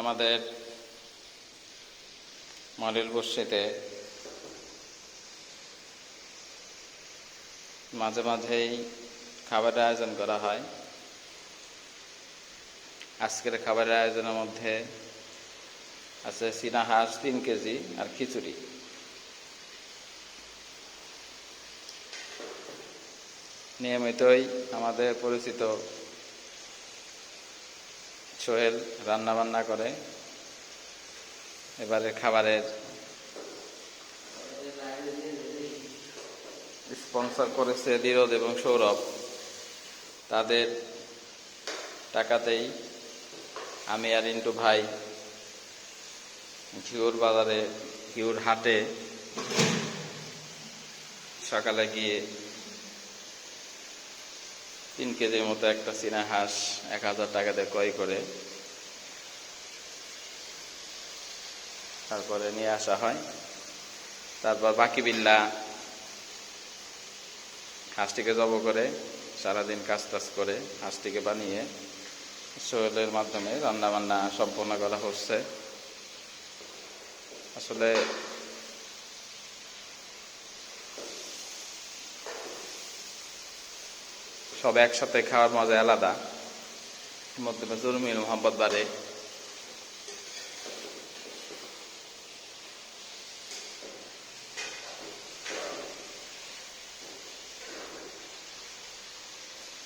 আমাদের মডেল বর্ষিতে মাঝে মাঝেই খাবারের আয়োজন করা হয়। আজকের খাবারের আয়োজনের মধ্যে আছে চীনা হাঁস তিন কেজি আর খিচুড়ি। নিয়মিতই আমাদের পরিচিত সোহেল রান্নাবান্না করে। এবারে খাবারের স্পন্সর করেছে দিরদ এবং সৌরভ। তাদের টাকাতেই আমি আর ইন্টু ভাই ঘিউর বাজারে, ঘিউর হাটে সকালে গিয়ে তিন কেজির মতো একটা চীনা হাঁস এক হাজার টাকা দিয়ে ক্রয় করে তারপরে নিয়ে আসা হয়। তারপর বাকি বিল্লা হাঁসটিকে জব করে, সারাদিন কাজ টাজ করে হাঁসটিকে বানিয়ে শরীরের মাধ্যমে রান্না বান্না সম্পন্ন করা হচ্ছে। আসলে সব একসাথে খাওয়ার মজা আলাদা। মধ্যে জুরমিল মোহাম্মদ বাড়ে।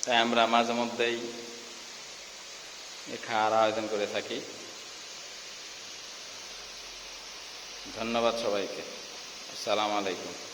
তাই আমরা মাঝে মধ্যেই খাওয়ার আয়োজন করে থাকি। ধন্যবাদ সবাইকে। আসসালামু আলাইকুম।